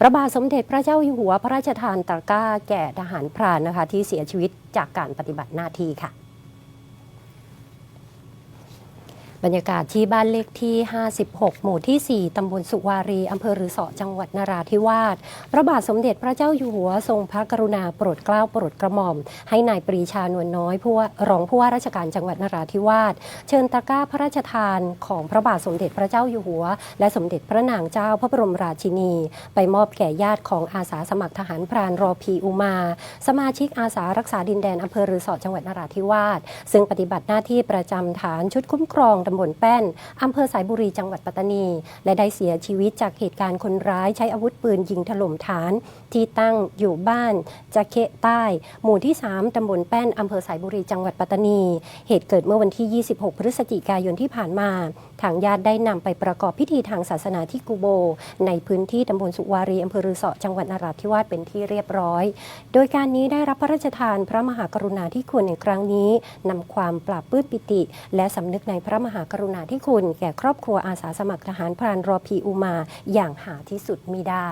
พระบาทสมเด็จพระเจ้าอยู่หัวพระราชทานตะกร้าแก่ทหารพรานนะคะ ที่เสียชีวิตจากการปฏิบัติหน้าที่ค่ะ บรรยากาศที่บ้านเลขที่ 56 หมู่ที่ 4 ตำบลสุวารี อำเภอรือสอจังหวัดนราธิวาส พระบาทสมเด็จพระเจ้าอยู่หัวทรงพระกรุณาโปรดเกล้าโปรดกระหม่อม ให้นายปรีชานวลน้อยผู้รองผู้ว่าราชการจังหวัดนราธิวาส เชิญตะกร้าพระราชทานของพระบาทสมเด็จพระเจ้าอยู่หัว และสมเด็จพระนางเจ้าพระบรมราชินี ไปมอบแก่ญาติของอาสาสมัครทหารพรานรอพีอุมา สมาชิกอาสารักษาดินแดนอำเภอรือสอจังหวัดนราธิวาส ซึ่งปฏิบัติหน้าที่ประจำฐานชุดคุ้มครองตำบลแป้นอำเภอสายบุรีจังหวัดปัตตานี และได้เสียชีวิตจากเหตุการณ์คนร้ายใช้อาวุธปืนยิงถล่มฐาน ที่ตั้งอยู่บ้านจะเคใต้ หมู่ที่ 3 ตำบลแป้นอำเภอสายบุรีจังหวัดปัตตานี เหตุเกิดเมื่อวันที่ 26 พฤศจิกายนที่ผ่านมา ทางญาติได้นำไปประกอบพิธีทางศาสนาที่กูโบ ในพื้นที่ตำบลสุวารีอำเภอรือสอจังหวัดนราธิวาสเป็นที่เรียบร้อย โดยการนี้ได้รับพระราชทานพระมหากรุณาธิคุณในครั้งนี้นำความปราบปื้มปิติ และสำนึกในพระมหาหากรุณาธิคุณแก่ครอบครัวอาสาสมัครทหารพรานรอพีอุมาอย่างหาที่สุดมิได้